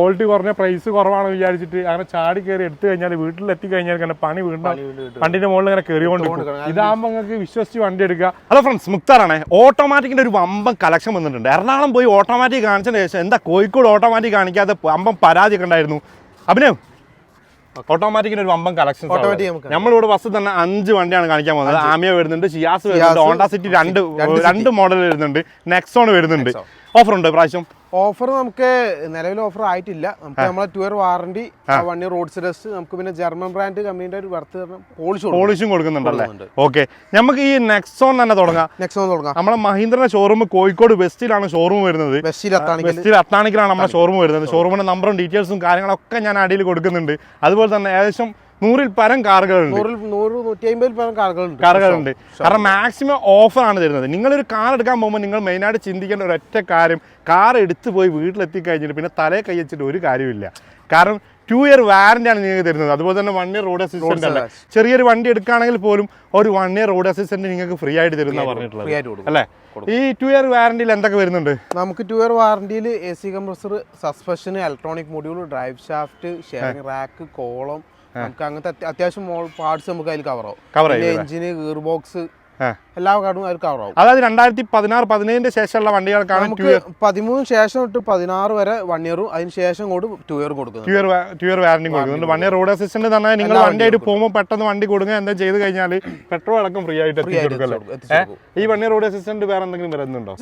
Quality കുറഞ്ഞ price കുറവാണെന്ന് വിചാരിച്ചിട്ട് അങ്ങനെ ചാടി കയറി എടുത്തു കഴിഞ്ഞാൽ വീട്ടിൽ എത്തി കഴിഞ്ഞാൽ ഇങ്ങനെ പണി വീണ്ടും വണ്ടിന്റെ മുകളിൽ ഇങ്ങനെ കയറിക്കൊണ്ടിരിക്കും ഇതാകുമ്പോൾ നിങ്ങൾക്ക് വിശ്വസിച്ച് വണ്ടി എടുക്കുക. Hello friends മുക്താറാണ്. ഓട്ടോമാറ്റിക്കിന്റെ ഒരു വമ്പം കളക്ഷൻ വന്നിട്ടുണ്ട്. എറണാകുളം പോയി ഓട്ടോമാറ്റിക് കാണിച്ചതിന് ശേഷം എന്താ കോഴിക്കോട് ഓട്ടോമാറ്റിക് കാണിക്കാതെ അമ്പം പരാതി ഒക്കെ ഉണ്ടായിരുന്നു. അഭിനവ് ഓട്ടോമാറ്റിക്കിന് ഒരു വമ്പം കളക്ഷൻ നമ്മളിവിടെ ബസ് തന്നെ അഞ്ച് വണ്ടിയാണ് കാണിക്കാൻ പോകുന്നത്. ആമിയ വരുന്നുണ്ട് ഷിയാസ് വരുന്നുണ്ട് ഹോണ്ട സിറ്റി രണ്ട് രണ്ട് മോഡൽ വരുന്നുണ്ട് നെക്സോൺ വരുന്നുണ്ട്. ഓഫർ ഉണ്ട് പ്രാവശ്യം ഓഫർ നമുക്ക് നിലവിൽ ഓഫർ ആയിട്ടില്ല. നമുക്ക് നമ്മളെ two year warranty one year roads test നമുക്ക് പിന്നെ ജർമ്മൻ ബ്രാൻഡ് കമ്പനിയുടെ ഒരു വർത്ത് പോളിഷ് പോളിഷും കൊടുക്കുന്നുണ്ടല്ലേ കൊടുക്കുന്നുണ്ട്. ഓക്കെ നമുക്ക് ഈ നെക്സോൺ തന്നെ തുടങ്ങാം. നെക്സോൺ തുടങ്ങാം. നമ്മളെ മഹീന്ദ്രന്റെ ഷോറൂം കോഴിക്കോട് വെസ്റ്റിലാണ് ഷോറൂം വരുന്നത്. വെസ്റ്റിൽ അത്താണിക്കലാണ് നമ്മുടെ ഷോറൂം വരുന്നത്. ഷോറൂമിന്റെ നമ്പറും ഡീറ്റെയിൽസും കാര്യങ്ങളൊക്കെ ഞാൻ അടിയിൽ കൊടുക്കുന്നുണ്ട്. അതുപോലെ തന്നെ ഏകദേശം നൂറിൽ പരം കാറുകളുണ്ട്. നൂറ് നൂറ്റി അമ്പതിൽ പരം കാറുകളുണ്ട്. കാറുകളുണ്ട്. കാരണം മാക്സിമം ഓഫറാണ് തരുന്നത്. നിങ്ങളൊരു കാർ എടുക്കാൻ പോകുമ്പോൾ നിങ്ങൾ മെയിനായിട്ട് ചിന്തിക്കേണ്ട ഒരൊറ്റ കാര്യം കാർ എടുത്തു പോയി വീട്ടിലെത്തി കഴിഞ്ഞിട്ട് പിന്നെ തലേ കൈ വെച്ചിട്ട് ഒരു കാര്യമില്ല കാരണം ടു ഇയർ വാറന്റി ആണ് നിങ്ങൾക്ക് തരുന്നത്. അതുപോലെ തന്നെ വൺ ഇയർ റോഡ് അസിസ്റ്റന്റ് അല്ല? ചെറിയൊരു വണ്ടി എടുക്കുകയാണെങ്കിൽ പോലും ഒരു വൺ ഇയർ റോഡ് അസിസ്റ്റന്റ് നിങ്ങൾക്ക് ഫ്രീ ആയിട്ട് തരുന്ന പറഞ്ഞിട്ടുള്ളത്. അല്ലേ? ഈ ടു ഇയർ വാറന്റിയിൽ എന്തൊക്കെ വരുന്നുണ്ട്? നമുക്ക് two year വാറന്റിയിൽ A C compressor suspension electronic module drive shaft steering rack column നമുക്ക് അങ്ങനത്തെ അത്യ- അത്യാവശ്യം പാർട്സ് നമുക്ക് അതിൽ കവർ ആവും എഞ്ചിന് ഗിയർ ബോക്സ്. എല്ലാ കാർഡും അവർ കവർ ആവും. അതായത് രണ്ടായിരത്തി പതിനാറ് പതിനേഴിന്റെ ശേഷമുള്ള വണ്ടികൾക്കാണ് നമുക്ക് പതിമൂന്ന് ശേഷം തൊട്ട് പതിനാറ് വരെ വൺ ഇയറും അതിന് ശേഷം കൂടി ടു ഇയർ കൊടുക്കുന്നത്. Two year two year warranty കൊടുക്കുന്നുണ്ട് വൺ ഇയർ റോഡ് അസിസ്റ്റന്റ് തന്നെ നിങ്ങൾ വണ്ടി ആയിട്ട് പോകുമ്പോൾ പെട്ടെന്ന് വണ്ടി കൊടുക്കുക എന്താ ചെയ്ത് കഴിഞ്ഞാൽ പെട്രോൾ അടക്കം ഫ്രീ ആയിട്ട് കൊടുക്കും. ഈ വൺ ഇയർ റോഡ് അസിസ്റ്റന്റ് വേറെ എന്തെങ്കിലും വരുന്നുണ്ടോ?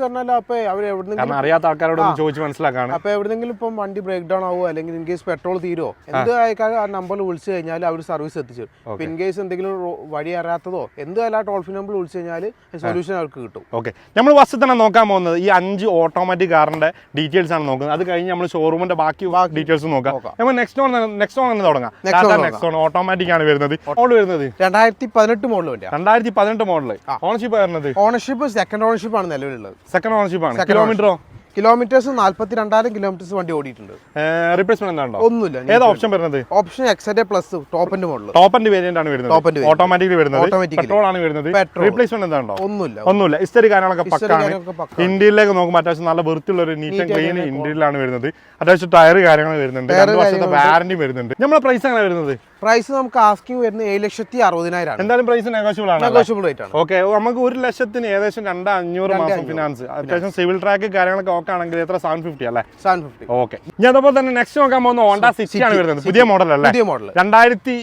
കാരണം അറിയാത്ത ആൾക്കാരോട് ചോദിച്ചു മനസ്സിലാക്കാണ്. അപ്പൊ എവിടെന്നെങ്കിലും ഇപ്പം വണ്ടി ബ്രേക്ക് ഡൗൺ ആവുമോ അല്ലെങ്കിൽ ഇൻ കേസ് പെട്രോൾ തീരുമോ എന്ത് ആയിക്കാൾ ആ നമ്പറിൽ വിളിച്ചു കഴിഞ്ഞാൽ അവർ സർവീസ് എത്തിച്ചു തരും. ഇൻ കേസ് എന്തെങ്കിലും വഴി അറിയാത്തതോ എന്ത് അല്ല ടോൾ ഫ്രീ നമ്പർ വിളിച്ചു കഴിഞ്ഞാൽ സൊല്യൂഷൻ അവർക്ക് കിട്ടും. ഓക്കെ നമ്മൾ ബസ്സിൽ തന്നെ നോക്കാൻ പോകുന്നത് ഈ അഞ്ച് ഓട്ടോമാറ്റിക് കാറിന്റെ ഡീറ്റെയിൽസ് ആണ് നോക്കുന്നത്. അത് കഴിഞ്ഞ് നമ്മൾ ഷോറൂമിന്റെ ബാക്കി ഡീറ്റെയിൽസ് നോക്കാം. നമ്മൾ നെക്സ്റ്റ് ഓൺ നെക്സ്റ്റ് ഓൺ തന്നെ തുടങ്ങാം. നെക്സ്റ്റ് ഓൺ ഓട്ടോമാറ്റിക് ആണ് വരുന്നത്. മോഡൽ വരുന്നത്? രണ്ടായിരത്തി പതിനെട്ട് മോഡൽ രണ്ടായിരത്തി പതിനെട്ട് മോഡൽ ഓണർഷിപ്പ് വരുന്നത്? ഓണർഷിപ്പ് സെക്കൻഡ് ഓണർഷിപ്പ് ആണ് നിലവിലുള്ളത്. സെക്കൻഡ് ഓണർഷിപ്പ് ആണ്. കിലോമീറ്ററോ കിലോമീറ്റേഴ്സ് നാല്പത്തി രണ്ടായിരം കിലോമീറ്റേഴ്സ് വണ്ടി ഓടിയിട്ടുണ്ട്. റീപ്ലേസ്മെന്റ് ഒന്നുമില്ല ഏതാ ഓപ്ഷൻ വരുന്നത്? ഓപ്ഷൻ എക്സഡേ പ്ലസ് ടോപ്പിന്റെ മോഡൽ ടോപ്പ് ആൻഡ് വേരിയന്റ് ആണ് വരുന്നത്. End variant. ഓട്ടോമാറ്റിക് വരുന്നത്. പെട്രോൾ ആണ് വരുന്നത്. റീപ്ലേസ്മെന്റ് എന്താണോ? ഒന്നുമില്ല. ഒന്നുമില്ല. ഇസ്റ്ററി കാര്യങ്ങളൊക്കെ പക്കാണ്. ഇന്ത്യയിലേക്ക് നോക്കുമ്പോൾ അത്യാവശ്യം നല്ല വൃത്തിയുള്ള ഒരു നീറ്റ് ആൻഡ് ക്ലീൻ ഇന്ത്യയിലാണ് വരുന്നത്. അത്യാവശ്യം ടയർ കാര്യങ്ങൾ വരുന്നുണ്ട്. രണ്ട് വർഷത്തെ. വാറന്റി വരുന്നുണ്ട്. നമ്മളെ പ്രൈസ് എങ്ങനെ വരുന്നത്? പ്രൈസ് നമുക്ക് ആസ്കിങ് വരുന്നത് ഏഴ് ലക്ഷത്തി അറുപതിനായിരം എന്തായാലും പ്രൈസ് നെഗോഷ്യബിൾ ആണ് നെഗോഷ്യബിൾ റേറ്റ് ആണ്. ഓക്കെ നമുക്ക് ഒരു ലക്ഷത്തിന് ഏകദേശം രണ്ട് അഞ്ഞൂറ് മാസം ഫിനാൻസ് അത്യാവശ്യം സിവിൽ ട്രാക്ക് കാര്യങ്ങളൊക്കെ ആണെങ്കിൽ എത്ര? സെവൻ ഫിഫ്റ്റി അല്ലേ? സെവൻ ഫിഫ്റ്റി ഓക്കെ ഞാൻ അതുപോലെ തന്നെ നെക്സ്റ്റ് നോക്കാൻ പോകുന്ന ഹോണ്ട സിറ്റി ആണ് വരുന്നത്. പുതിയ മോഡൽ അല്ലേ? പുതിയ മോഡൽ രണ്ടായിരത്തി.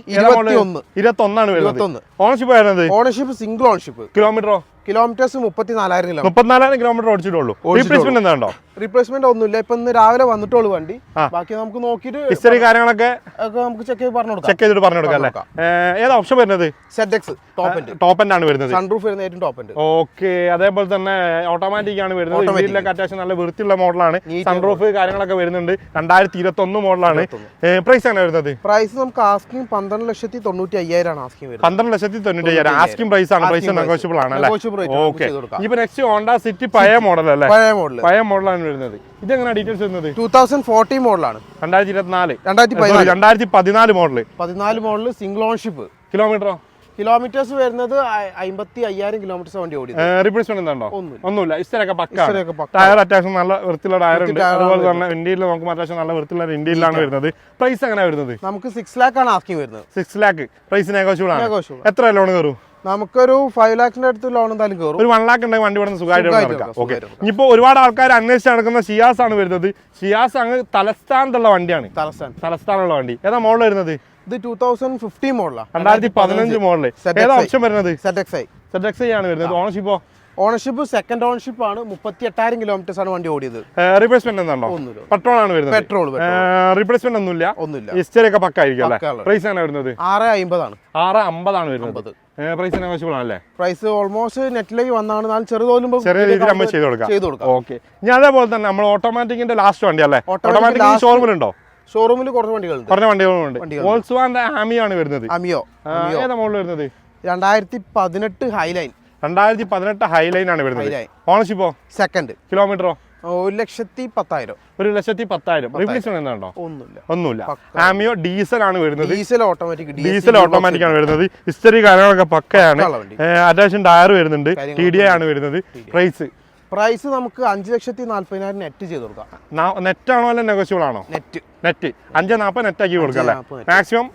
ഇരുപത്തി ഒന്നാണ് വരുന്നത്. ഓണർഷിപ്പ് വരുന്നത്? ഓണർഷിപ്പ് സിംഗിൾ ഓണർഷിപ്പ് കിലോമീറ്ററോ കിലോമീറ്റേഴ്സ് മുപ്പത്തിനാലായിരം കിലോ മുപ്പത്തിനാലായിരം കിലോമീറ്റർ ഓടിച്ചിട്ടുള്ളൂ. റീപ്ലേസ്മെന്റ് എന്താണ്ടോ റീപ്ലേസ്മെന്റ് ഒന്നുമില്ല. ഇപ്പൊ ഇന്ന് രാവിലെ വന്നിട്ടുള്ളൂ വണ്ടി. ബാക്കി നമുക്ക് നോക്കിയിട്ട് ഹിസ്റ്ററി കാര്യങ്ങളൊക്കെ നമുക്ക് ചെക്ക് ചെയ്ത് പറഞ്ഞു ചെക്ക് ചെയ്തിട്ട് പറഞ്ഞു കൊടുക്കാം അല്ലേ? ഏതാ ഓപ്ഷൻ വരുന്നത്? സെഡ് എക്സ് ടോപ്പ് എൻഡ് ആണ് വരുന്നത്. സൺറൂഫ് വരുന്ന ഏറ്റവും ടോപ്പ് എൻഡ് ഓക്കെ അതേപോലെ തന്നെ ഓട്ടോമാറ്റിക് ആണ് വരുന്നത്. ഇന്ത്യയിലൊക്കെ അത്യാവശ്യം നല്ല വൃത്തിയുള്ള മോഡലാണ്. സൺറൂഫ് കാര്യങ്ങളൊക്കെ വരുന്നുണ്ട്. രണ്ടായിരത്തി ഇരുപത്തി ഒന്ന് മോഡലാണ് പ്രൈസ് ആണ് വരുന്നത്? പ്രൈസ് നമുക്ക് ആസ്കിങ് പന്ത്രണ്ട് ലക്ഷത്തി തൊണ്ണൂറ്റി അയ്യായിരം ആണ് ആസ്കിങ് വരുന്നത്. പന്ത്രണ്ട് ലക്ഷത്തി തൊണ്ണൂറ്റി അയ്യായിരം ആസ്കിംഗ് പ്രൈസ് ആണ്. പ്രൈസ് നെഗോഷ്യബിൾ ആണ് അല്ലേ? ഓക്കെ ഇപ്പൊ നെക്സ്റ്റ് ഹോണ്ട സിറ്റി പഴയ മോഡൽ അല്ലേ? പഴയ മോഡൽ പഴയ മോഡലാണ് വരുന്നത്. ഇതെങ്ങനെ ഡീറ്റെയിൽസ് വരുന്നത്? ടൂ തൗസൻഡ് ഫോർട്ടീൻ മോഡലാണ് രണ്ടായിരത്തി ഇരുപത്തിനാല് രണ്ടായിരത്തി രണ്ടായിരത്തി പതിനാല് മോഡൽ പതിനാല് മോഡൽ സിംഗിൾ ഓൺഷിപ്പ് കിലോമീറ്ററോ കിലോമീറ്റേഴ്സ് വരുന്നത് അമ്പത്തി അയ്യായിരം കിലോമീറ്റേഴ്സ് വണ്ടി ഓടി റീപ്ലേസ്മെന്റ് എന്താണോ? ഒന്നുമില്ല. ഒന്നുമില്ല. പക്ക ടയർ അത്യാവശ്യം നല്ല വൃത്തിയുള്ള ടയർ ഉണ്ട്. അതുപോലെ തന്നെ ഇന്ത്യയിൽ നമുക്ക് അത്യാവശ്യം നല്ല വൃത്തിയുള്ള ഇന്ത്യയിലാണ് വരുന്നത്. പ്രൈസ് എങ്ങനെ വരുന്നത്? നമുക്ക് സിക്സ് ലാക്ക് ആണ് ആസ്കിങ് വരുന്നത്. സിക്സ് ലാക്ക് പ്രൈസ് നെഗോഷ്യബിൾ ആണ്. എത്ര ലോൺ കയറും? നമുക്കൊരു ഫൈവ് ലാഖിന്റെ അടുത്ത് ലോൺ എന്തായാലും കയറും ഒരു വൺ ലാക്ക് ഉണ്ടെങ്കിൽ വണ്ടി ഇവിടെ സുഖമായിട്ട് നടക്കാം. ഓക്കെ സുഖമായിട്ട് ഒരുപാട് ആൾക്കാർ അന്വേഷിച്ച് നടക്കുന്ന ഷിയാസ് ആണ് വരുന്നത്. ഷിയാസ് അങ്ങ് തലസ്ഥാനത്തുള്ള വണ്ടിയാണ്. തലസ്ഥാന. തലസ്ഥാനമുള്ള വണ്ടി. ഏതാ മോഡൽ വരുന്നത്? ഇത് ടൂ തൗസൻഡ് ഫിഫ്റ്റീൻ മോഡലാണ് രണ്ടായിരത്തി പതിനഞ്ച് മോഡൽ ZXi. ഏതാ ഓപ്ഷൻ വരുന്നത്? Z X I Z X I ആണ് വരുന്നത് ഓണർഷിപ്പോ ഓണർഷിപ്പ് സെക്കൻഡ് ഓണർഷിപ്പ് ആണ്. മുപ്പത്തി എട്ടായിരം കിലോമീറ്റേഴ്സ് ആണ് വണ്ടി ഓടിയത്. റീപ്ലേസ്മെന്റ് എന്താണോ? പെട്രോൾ ആണ് വരുന്നത്. പെട്രോൾ റീപ്ലേസ്മെന്റ് ഒന്നുമില്ല. ഒന്നുമില്ല. ഹിസ്റ്ററി ഒക്കെ പക്ക ആയിരിക്കും പക്കാ ഉള്ളത്. പ്രൈസ് ആണ് വരുന്നത്. ആറ് അമ്പതാണ് ആറ് അമ്പതാണ് വരുന്നത്. പ്രൈസ് നെഗോഷ്യബിൾ ആണല്ലേ? പ്രൈസ് ഓൾമോസ്റ്റ് നെറ്റിലേക്ക് വന്നാണ്. നാല് ചെറുതോലും ചെറിയ രീതിയിൽ നമ്മൾ ചെയ്ത് കൊടുക്കാം. ചെയ്ത് കൊടുക്കാം. ഓക്കെ ഇനി അതേപോലെ തന്നെ നമ്മൾ ഓട്ടോമാറ്റിക്കിന്റെ ലാസ്റ്റ് വണ്ടി അല്ലേ? ഓട്ടോമാറ്റിക് ഷോറൂമിലുണ്ടോ ഷോറൂമിൽ കുറച്ച് വണ്ടികളുണ്ട്. കുറഞ്ഞ വണ്ടികളുണ്ട്. വോൾസ്വാന്റെ ആമി ആണ് വരുന്നത്. അമിയോ ഏതാ മോഡൽ വരുന്നത്? രണ്ടായിരത്തി പതിനെട്ട് ഹൈലൈൻ രണ്ടായിരത്തി പതിനെട്ട് ഹൈലൈൻ ആണ് വരുന്നത് ഓണർഷിപ്പോ സെക്കൻഡ് കിലോമീറ്ററോ ഒരു ലക്ഷത്തി പത്തായിരം. ഒരു ലക്ഷത്തി പത്തായിരം. റീപ്ലേസ്മെന്റ് എന്താണോ? ഒന്നുമില്ല. ഒന്നുമില്ല. ആമിയോ ഡീസൽ ആണ് വരുന്നത്. ഡീസൽ ഓട്ടോമാറ്റിക് ഡീസൽ ഓട്ടോമാറ്റിക് ആണ് വരുന്നത്. ഹിസ്റ്ററി കാര്യങ്ങളൊക്കെ പക്കയാണ്. അത്യാവശ്യം ടയർ വരുന്നുണ്ട്. ടി ഡി ഐ ആണ് വരുന്നത്. പ്രൈസ് പ്രൈസ് നമുക്ക് അഞ്ച് ലക്ഷത്തി നാല്പതിനായിരം നെറ്റ് ചെയ്ത് കൊടുക്കാം. നെറ്റ് ആണോ അല്ല നെഗോഷ്യബിൾ ആണോ? നെറ്റ് നെറ്റ് അഞ്ച് നാൽപ്പത് നെറ്റ് ആക്കി കൊടുക്കാം അല്ലേ? മാക്സിമം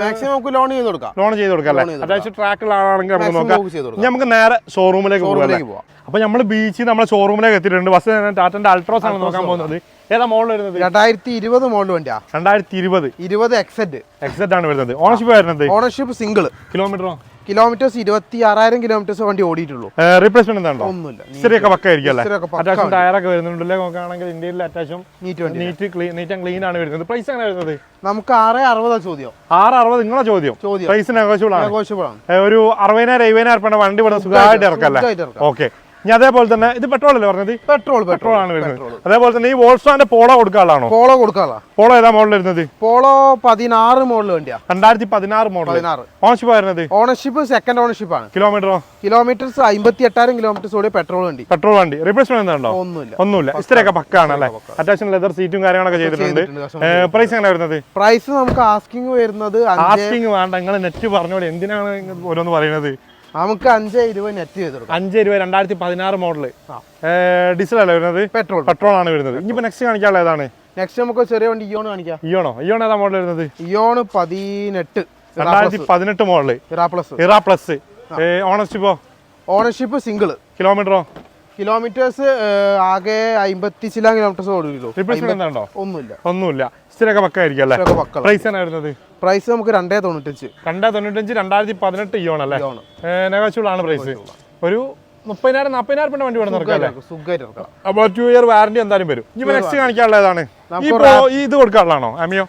മാക്സിമം നമുക്ക് ലോൺ ചെയ്ത് കൊടുക്കാം. ലോൺ ചെയ്ത് കൊടുക്കാം അല്ലേ? അത്യാവശ്യം ട്രാക്കുള്ള ആളാണെങ്കിൽ നമുക്ക് നോക്കാം. നമുക്ക് നേരെ ഷോറൂമിലേക്ക് പോകാം അപ്പൊ നമ്മൾ ബീച്ചിൽ നമ്മുടെ ഷോറൂമിലേക്ക് എത്തിയിട്ടുണ്ട്. ബസ് ടാറ്റന്റെ അൾട്രോസ് ആണ് നോക്കാൻ പോകുന്നത്. ഏതാ മോഡൽ വരുന്നത്? രണ്ടായിരത്തി ഇരുപത് മോഡൽ വണ്ടിയാ. രണ്ടായിരത്തി ഇരുപത് ഇരുപത് എക്സെറ്റ് എക്സെറ്റ് ആണ് വരുന്നത്. ഓണർഷിപ്പ് വരുന്നത്? ഓണർഷിപ്പ് സിംഗിൾ കിലോമീറ്ററോ കിലോമീറ്റേഴ്സ് ഇരുപത്തി ആറായിരം കിലോമീറ്റേഴ്സ് വണ്ടി ഓടിയിട്ടുള്ളൂ. റീപ്ലേസ്മെന്റ് എന്താണോ? ഒന്നുമില്ല. ഇച്ചിരിയൊക്കെ പക്ക ആയിരിക്കും അല്ലേ? അത്യാവശ്യം ടയറൊക്കെ വരുന്നുണ്ടല്ലേ നോക്കുകയാണെങ്കിൽ ഇന്ത്യയിൽ അറ്റാച്ചും നീറ്റ് വണ്ടി neat clean neat and clean ആണ് വരുന്നത്. പ്രൈസ് എങ്ങനെ വരുന്നത്? നമുക്ക് ആറ് അറുപതാ ചോദ്യം. ആറ് അറുപത് നിങ്ങളെ ചോദ്യം. ചോദ്യം. പ്രൈസ് നെഗോഷ്യബിൾ ആണ്. നെഗോഷ്യബിൾ ആണ്. ഏ, ഒരു അറുപതിനായിരം എഴുപതിനായിരം വണ്ടി ഇവിടെ സുഖമായിട്ട് ഇറക്കല്ലേ? ഓക്കെ ഇനി അതേപോലെ തന്നെ ഇത് പെട്രോൾ അല്ലേ പറഞ്ഞത്? പെട്രോൾ പെട്രോൾ ആണ് വരുന്നത്. അതേപോലെ തന്നെ ഈ വോൾസാന്റെ പോളോ കൊടുക്കാനുള്ളതാണോ പോളോ കൊടുക്കാനുള്ള പോളോ ഏതാ മോഡൽ വരുന്നത്? പോളോ പതിനാറ് മോഡൽ വണ്ടിയാ. രണ്ടായിരത്തി പതിനാറ് മോഡൽ പതിനാറ്. ഓണർഷിപ്പ് വരുന്നത് ഓണർഷിപ്പ് സെക്കൻഡ് ഓണർഷിപ്പ് ആണ്. കിലോമീറ്ററോ കിലോമീറ്റേഴ്സ് അമ്പത്തി എട്ടായിരം കിലോമീറ്റേഴ്സ് കൂടി പെട്രോൾ വണ്ടി. പെട്രോൾ വണ്ടി. റീപ്ലേസ്മെന്റ് എന്താണോ ഒന്നുമില്ല. ഒന്നുമില്ല. ഇത്രയൊക്കെ പക്കാണ് അല്ലേ? അത്യാവശ്യം ലെതർ സീറ്റും കാര്യങ്ങളൊക്കെ ചെയ്തിട്ടുണ്ട്. പ്രൈസ് എങ്ങനെ വരുന്നത്? പ്രൈസ് നമുക്ക് ആസ്കിങ് വരുന്നത് ആസ്കിങ് വേണ്ട. നിങ്ങൾ നെറ്റ് പറഞ്ഞോളൂ. എന്തിനാണ് ഓരോന്ന് പറയുന്നത്? നമുക്ക് അഞ്ച് ഇരുപത് നെറ്റ് ചെയ്ത് കൊടുക്കാം. അഞ്ച് രൂപ രണ്ടായിരത്തി പതിനാറ് മോഡൽ ഡീസൽ അല്ലേ വരുന്നത്? പെട്രോൾ പെട്രോൾ ആണ് വരുന്നത്. ഇനിയിപ്പോ നെക്സ്റ്റ് കാണിക്കാനുള്ള ഏതാണ്? നെക്സ്റ്റ് നമുക്ക് ചെറിയ വണ്ടി ഇയോൺ കാണിക്കാം. ഇയോണോ ഇയോൺ ഏതാ മോഡൽ വരുന്നത്? ഇയോൺ പതിനെട്ട്. രണ്ടായിരത്തി പതിനെട്ട് model Era plus Era plus ഓണർഷിപ്പോ ownership single കിലോമീറ്ററോ കിലോമീറ്റേഴ്സ് ആകെ അമ്പത്തി ചില കിലോമീറ്റേഴ്സ് ഓടുകയുള്ളൂ ഒന്നുമില്ല. ഒന്നുമില്ല. ഇച്ചിരിയൊക്കെ പക്കായിരിക്കും അല്ലേ? പ്രൈസ് ആണ് വരുന്നത് പ്രൈസ് നമുക്ക് രണ്ടേ തൊണ്ണൂറ്റഞ്ച്. രണ്ടേ തൊണ്ണൂറ്റഞ്ച് രണ്ടായിരത്തി പതിനെട്ട് ഇയോൺ അല്ലേ? ഇയോൺ നെഗോഷ്യബിൾ ആണ് പ്രൈസ് ഒരു മുപ്പതിനായിരം നാപ്പതിനായിരം രൂപ വണ്ടി വേണം നടക്കാം അല്ലേ അപ്പോൾ ടു ഇയർ വാറന്റി എന്തായാലും വരും. ഇനി നെക്സ്റ്റ് കാണിക്കാനുള്ള ഏതാണ്? ഈ നമുക്ക് pro- ഈ ഇത് കൊടുക്കാനുള്ളതാണോ? അമിയോ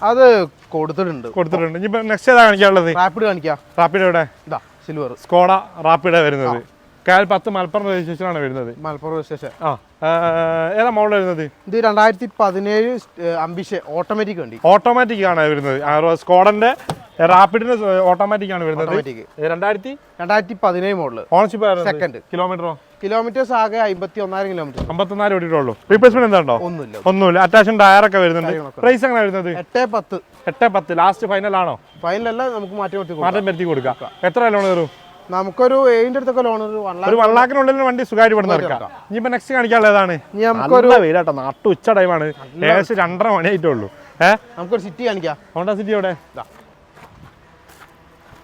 അത് കൊടുത്തിട്ടുണ്ട്. കൊടുത്തിട്ടുണ്ട്. ഇനി നെക്സ്റ്റ് ഏതാ കാണിക്കാനുള്ളത്? റാപ്പിഡ് കാണിക്കാം. റാപ്പിഡ് എവിടെ? സിൽവർ സ്കോഡ റാപ്പിഡ് വരുന്നത്. കാൽ പത്ത് മലപ്പുറം രജിസ്ട്രേഷൻ ആണ് വരുന്നത്. മലപ്പുറം സ്റ്റേഷൻ ആ ഏതാ മോഡൽ വരുന്നത്? ഇത് രണ്ടായിരത്തി പതിനേഴ് അംബിഷ ഓട്ടോമാറ്റിക് വണ്ടി. ഓട്ടോമാറ്റിക് ആണ് വരുന്നത്. സ്കോഡന്റെ റാപ്പിഡിന് ഓട്ടോമാറ്റിക് ആണ് വരുന്നത്. രണ്ടായിരത്തി? രണ്ടായിരത്തി പതിനേഴ് മോഡൽ ഓണർഷിപ്പ് സെക്കൻഡ് കിലോമീറ്ററോ കിലോമീറ്റേഴ്സ് ആകെ അമ്പത്തി ഒന്നായിരം കിലോമീറ്റർ അമ്പത്തൊന്നാൽ ഓടിയിട്ടുള്ളൂ റീപ്ലേസ്മെന്റ് എന്താണോ ഒന്നുമില്ല. ഒന്നുമില്ല. അത്യാവശ്യം ടയറൊക്കെ വരുന്നുണ്ട്. പ്രൈസ് എങ്ങനെ വരുന്നത്? എട്ട് പത്ത്. എട്ട് പത്ത്. ലാസ്റ്റ് ഫൈനൽ ആണോ? ഫൈനലല്ല നമുക്ക് മാറ്റി മാറ്റം വരുത്തി കൊടുക്കാം. എത്ര ലോൺ കയറും? നമുക്കൊരു ഏഴിന്റെ അടുത്തൊക്കെ ലോൺ ഒരു വൺ ലാഖിനുള്ളിൽ വണ്ടി സുഖമായിട്ട് ഇവിടെ ഇനി ഇനിയിപ്പോ നെക്സ്റ്റ് കാണിക്കാനുള്ള ഏതാണ് നമുക്കൊരു വെയിലാട്ടോ നാട്ടു ഉച്ച ടൈമാണ് ഏകദേശം രണ്ടര മണി ആയിട്ടുള്ളൂ ഏഹ് നമുക്കൊരു സിറ്റി കാണിക്കാം. ഹോണ്ട സിറ്റി എവിടെ.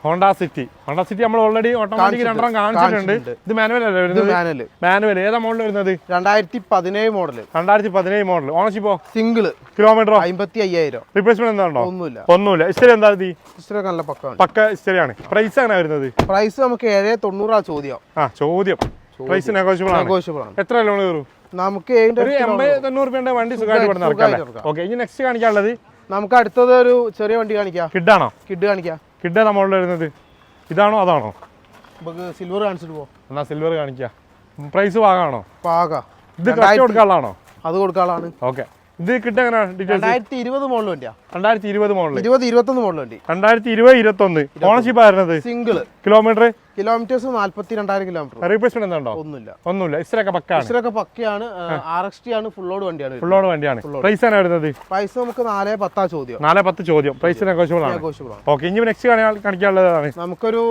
Honda City. ഹോണ്ട സിറ്റി നമ്മൾ ഓൾറെഡി ഓട്ടോമാറ്റിക് രണ്ടെണ്ണം കാണിച്ചിട്ടുണ്ട്. ഇത് മാനുവൽ അല്ലേ വരുന്നത്? മാനുവൽ മാനുവൽ ഏതാ മോഡൽ വരുന്നത്? രണ്ടായിരത്തി പതിനേഴ് മോഡൽ രണ്ടായിരത്തി പതിനേഴ് മോഡൽ ഓണർഷിപ്പ് സിംഗിൾ കിലോമീറ്ററോ അമ്പത്തി അയ്യായിരം റീപ്ലേസ്മെന്റ് എന്താണോ? ഒന്നുമില്ല. ഒന്നുമില്ല. ഇസ്റ്ററി എന്താ ഇച്ചിരി നല്ല പക്ക പക്ക ഇസ്റ്ററിയാണ് പ്രൈസ് എങ്ങനെ വരുന്നത്? പ്രൈസ് നമുക്ക് ഏഴ് തൊണ്ണൂറാ ചോദ്യം. ആ ചോദ്യം. പ്രൈസ് നെഗോഷ്യബിൾ ആണ്. എത്ര ലോൺ കയറും? നമുക്ക് ഒരു എൺപത് തൊണ്ണൂറ് രൂപയുടെ വണ്ടി സുഖമായിട്ട് ഓക്കെ ഇനി നെക്സ്റ്റ് കാണിക്കാനുള്ളത്? നമുക്ക് അടുത്തത് ഒരു ചെറിയ വണ്ടി കാണിക്കാം. ആണോ? കിഡ് കാണിക്കാം. കിഡ് നമ്മളുടെ വരുന്നത്? ഇതാണോ അതാണോ? നമുക്ക് സിൽവർ കാണിച്ചിട്ട് പോവാം. എന്നാ സിൽവർ കാണിക്കാം. പ്രൈസ് വാങ്ങാണോ വാങ്ങാം ഇത് കറക്റ്റ് കൊടുക്കാനുള്ളതാണോ? അത് കൊടുക്കാനുള്ളതാണ്. ഓക്കെ ഇത് കിട്ടുക രണ്ടായിരത്തി ഇരുപത് മോഡൽ വണ്ടിയാ. രണ്ടായിരത്തി ഇരുപത് മോഡൽ ഇരുപത് ഇരുപത്തൊന്ന് മോഡൽ വണ്ടി. രണ്ടായിരത്തി ഇരുപത് ഇരുപത്തൊന്ന്. ഓണർഷിപ്പ് ആയിരുന്നത് സിംഗിൾ കിലോമീറ്റർ കിലോമീറ്റേഴ്സ് നാല്പത്തി രണ്ടായിരം കിലോമീറ്റർ റീപ്ലേസ്മെന്റ് എന്താ ഉണ്ടോ? ഒന്നുമില്ല. ഒന്നുമില്ല. ഇത്രയൊക്കെ പക്കാണ്. പക്കയാണ്. ആർ എക്സ് ടി ആണ് ലോഡ് വണ്ടിയാണ് ഫുള്ളോട് വണ്ടിയാണ്. പ്രൈസ് ആണ് വരുന്നത്? പൈസ നമുക്ക് നാല് പത്താ ചോദ്യം. നാല് പത്ത് ചോദ്യം. പ്രൈസ് നെഗോഷ്യബിൾ ആണ്. ഓക്കെ ഇനി നെക്സ്റ്റ് കാണിക്കാനുള്ളതാണ് നമുക്കൊരു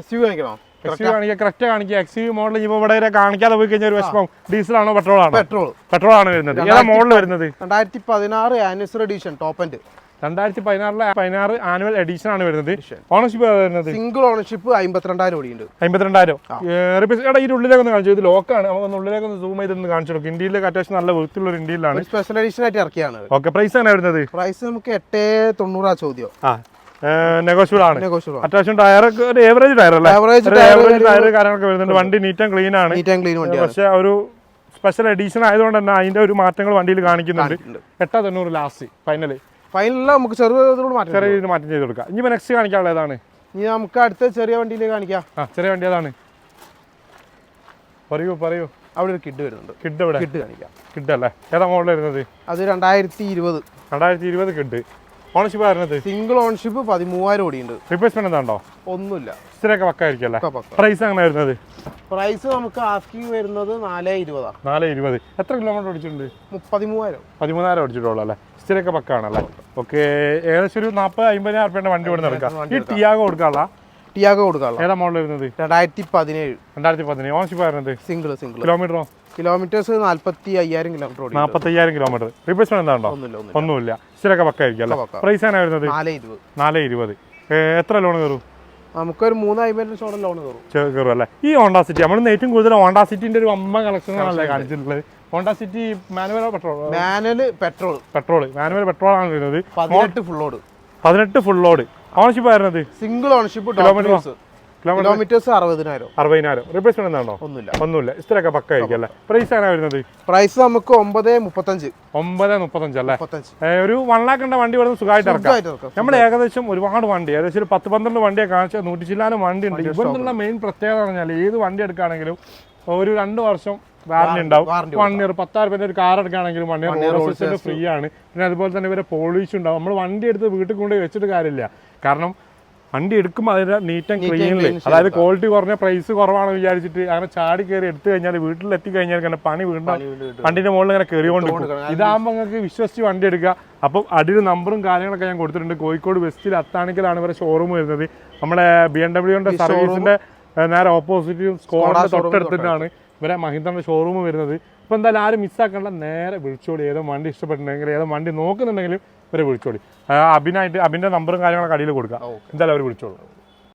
എസ് യു കാണിക്കണോ? കറക്റ്റ് കാണിക്കുക. എക്സ് യു മോഡൽ ഇപ്പോൾ ഇവിടെ കാണിക്കാതെ പോയി കഴിഞ്ഞാൽ ഒരു വിഷമം. ഡീസൽ ആണോ പെട്രോൾ ആണോ? പെട്രോൾ പെട്രോൾ ആണ് വരുന്നത്. ഏതാ മോഡൽ വരുന്നത്? രണ്ടായിരത്തി പതിനാറ് ആനിവേഴ്സറി എഡീഷൻ ടോപ്പ് എൻഡ് രണ്ടായിരത്തി പതിനാറിലെ പതിനാറ് ആനുവൽ എഡിഷൻ ആണ് വരുന്നത്. ഓണർഷിപ്പ് വരുന്നത്? സിംഗിൾ ഓണർഷിപ്പ് അമ്പത്തിരണ്ടായിരം ഓടിയുണ്ട് അമ്പത്തിരണ്ടായിരം. എടാ ഈ ഉള്ളിലേക്ക് ഒന്ന് കാണിച്ചു. ഇത് ലോക്കാണ് നമുക്ക് ഉള്ളിലേക്ക് ഒന്ന് സൂം ചെയ്തൊന്ന് കാണിച്ചു കൊടുക്കും. ഇന്ത്യയിലേക്ക് അത്യാവശ്യം നല്ല വൃത്തിയുള്ള ഒരു ഇന്ത്യയിലാണ് സ്പെഷ്യൽ എഡീഷൻ ആയിട്ട് ഇറക്കിയാണ്. ഓക്കെ പ്രൈസ് ആണ് വരുന്നത്? പ്രൈസ് നമുക്ക് എട്ട് തൊണ്ണൂറാ ചോദ്യം. നെഗോഷ്യബിൾ ആണ്. അത്യാവശ്യം ടയർ ഒരു ഏവറേജ് ടയർ അല്ലേ? ഏവറേജ് ടയർ കാര്യങ്ങളൊക്കെ വരുന്നുണ്ട്. വണ്ടി നീറ്റ് ആൻഡ് ക്ലീൻ ആണ്. പക്ഷെ ഒരു സ്പെഷ്യൽ എഡീഷൻ ആയതുകൊണ്ട് തന്നെ അതിന്റെ ഒരു മാറ്റങ്ങൾ വണ്ടിയിൽ കാണിക്കുന്നുണ്ട്. എട്ടാ തൊണ്ണൂറ് ലാസ്റ്റ് ഫൈനൽ ഫൈനലിൽ നമുക്ക് ചെറിയ രീതിയിൽ മാറ്റം ചെയ്ത് കൊടുക്കാം. ഇനി നെക്സ്റ്റ് കാണിക്കാനുള്ള ഏതാണ്? ഇനി നമുക്ക് അടുത്ത ചെറിയ വണ്ടിയിൽ കാണിക്കാം. ആ ചെറിയ വണ്ടി ഏതാണ്? പറയൂ പറയൂ. അവിടെ ഒരു കിഡ് വരുന്നുണ്ട്. കിഡ് എവിടെ? കിഡ് കാണിക്കാം. കിഡ് അല്ലേ? ഏതാ മോഡൽ വരുന്നത്? അത് രണ്ടായിരത്തി ഇരുപത്. രണ്ടായിരത്തി ഇരുപത് കിഡ് ഓണർഷിപ്പ് വരുന്നത് സിംഗിൾ ഓണർഷിപ്പ് പതിമൂവായിരം ഓടിയുണ്ട്. റിപ്ലേസ്മെന്റ് എന്താ ഉണ്ടോ ഒന്നുമില്ല. ഇത്രയൊക്കെ പക്കായിരിക്കും അല്ലേ? പ്രൈസ് അങ്ങനെ വരുന്നത്? പ്രൈസ് നമുക്ക് ആസ്കിങ് വരുന്നത് നാല് ഇരുപതാ. നാല് ഇരുപത്. എത്ര കിലോമീറ്റർ ഓടിച്ചിട്ടുണ്ട്? പതിമൂവായിരം. പതിമൂന്നായിരം ഓടിച്ചിട്ടുള്ളൂ അല്ലേ? സ്ഥിരമൊക്കെ പക്കാണല്ലേ ഓക്കെ ഏകദേശം ഒരു നാൽപ്പത് അമ്പതിനായിരം റുപ്യേന്റെ വണ്ടി ഇവിടെ നടക്കാം ഈ ടിയാഗോ കൊടുക്കാനുള്ള? ടിയാഗോ കൊടുക്കാനുള്ള. ഏതാ മോഡൽ വരുന്നത്? രണ്ടായിരത്തി പതിനേഴ്. രണ്ടായിരത്തി പതിനേഴ്. ഓണർഷിപ്പ് വരുന്നത് സിംഗിൾ സിംഗിൾ കിലോമീറ്ററോ കിലോമീറ്റേഴ്സ് നാല്പത്തി അയ്യായിരം കിലോമീറ്റർ നാൽപ്പത്തി അയ്യായിരം കിലോമീറ്റർ. റീപ്ലേസ്മെന്റ് എന്താണോ ഒന്നുമില്ല സ്ഥിരമൊക്കെ പക്ക ആയിരിക്കും പ്രൈസ് ആണ് വരുന്നത്? നാല് ഇരുപത്. എത്ര ലോൺ കയറും? നമുക്കൊരു മൂന്ന് ലക്ഷം ലോൺ കയറും. കയറും അല്ലേ? ഈ ഹോണ്ട സിറ്റി നമ്മൾ ഏറ്റവും കൂടുതൽ ഹോണ്ട സിറ്റിന്റെ ഒരു അമ്മ കളക്ഷനാണല്ലേ കാണിച്ചിട്ടുള്ളത്? Honda City manual petrol manual petrol petrol manual petrol ആണ് വരുന്നത്. പതിനെട്ട് ഫുൾ ലോഡ് പതിനെട്ട് ഫുൾ ലോഡ് ഓണർഷിപ്പ് വരുന്നത് സിംഗിൾ ഓണർഷിപ്പ് കിലോമീറ്റർ കിലോമീറ്റേഴ്സ് അറുപതിനായിരം. അറുപതിനായിരം. റീപ്ലേസ്മെന്റ് എന്താണോ? ഒന്നുമില്ല. ഒന്നുമില്ല. ഇത്രയൊക്കെ പക്ക ആയിരിക്കും അല്ലേ? പ്രൈസ് ആണ് വരുന്നത്? പ്രൈസ് നമുക്ക് ഒമ്പത് മുപ്പത്തഞ്ച്. ഒമ്പത് മുപ്പത്തഞ്ച് അല്ലേ? ഒരു വൺ ലാക്ക് ഉണ്ട് വണ്ടി വരുന്നത് സുഖമായിട്ട് ഇറക്കാം. നമ്മൾ ഏകദേശം ഒരുപാട് വണ്ടി ഏകദേശം ഒരു പത്ത് പന്ത്രണ്ട് വണ്ടിയെ കാണിച്ചാൽ നൂറ്റി ചില്ലാനും വണ്ടി ഉണ്ട്. ഇവിടുന്നുള്ള മെയിൻ പ്രത്യേകത എന്ന് പറഞ്ഞാൽ ഏത് വണ്ടി എടുക്കുകയാണെങ്കിലും ഒരു രണ്ട് വർഷം വാറന്റി ഉണ്ടാവും. വൺ ഇയർ പത്തായിരം രൂപ ഒരു കാർ എടുക്കുകയാണെങ്കിലും വൺ ഇയർ ഫ്രീ ആണ്. പിന്നെ അതുപോലെ തന്നെ ഇവരെ പോളിഷ് ഉണ്ടാവും. നമ്മൾ വണ്ടി എടുത്ത് വീട്ടിൽ കൊണ്ടുപോയി വെച്ചിട്ട് കാര്യമില്ല. കാരണം വണ്ടി എടുക്കുമ്പോൾ അതിന്റെ നീറ്റ് ആൻഡ് ക്ലീനിൽ അതായത് ക്വാളിറ്റി കുറഞ്ഞ പ്രൈസ് കുറവാണെന്ന് വിചാരിച്ചിട്ട് അങ്ങനെ ചാടി കയറി എടുത്തു കഴിഞ്ഞാൽ വീട്ടിൽ എത്തി കഴിഞ്ഞാൽ ഇങ്ങനെ പണി വീണ്ടും വണ്ടിന്റെ മുകളിൽ ഇങ്ങനെ കയറിക്കൊണ്ട് ഇതാകുമ്പോൾ നിങ്ങൾക്ക് വിശ്വസിച്ച് വണ്ടി എടുക്കുക. അപ്പം അടിയിൽ നമ്പറും കാര്യങ്ങളൊക്കെ ഞാൻ കൊടുത്തിട്ടുണ്ട്. കോഴിക്കോട് വെസ്റ്റിൽ അത്താണിക്കലാണ് ഇവരെ ഷോറൂം വരുന്നത്. നമ്മുടെ ബി എം ഡബ്ല്യുന്റെ സർവീസിന്റെ നേരെ ഓപ്പോസിറ്റ് സ്കോഡിന്റെ തൊട്ടടുത്തിട്ടാണ് ഇവരെ മഹിന്ദ്രന്റെ ഷോറൂം വരുന്നത്. ഇപ്പൊ എന്തായാലും ആരും മിസ്സാക്കണ്ട നേരെ വിളിച്ചോളി. ഏതോ വണ്ടി ഇഷ്ടപ്പെട്ടിട്ടുണ്ടെങ്കിൽ ഏതോ വണ്ടി നോക്കുന്നുണ്ടെങ്കിലും ഇവരെ വിളിച്ചോളി. അബിനായിട്ട് അബിന്റെ നമ്പറും കാര്യങ്ങളൊക്കെ അടിയിൽ കൊടുക്കുക എന്തായാലും അവർ വിളിച്ചോളൂ.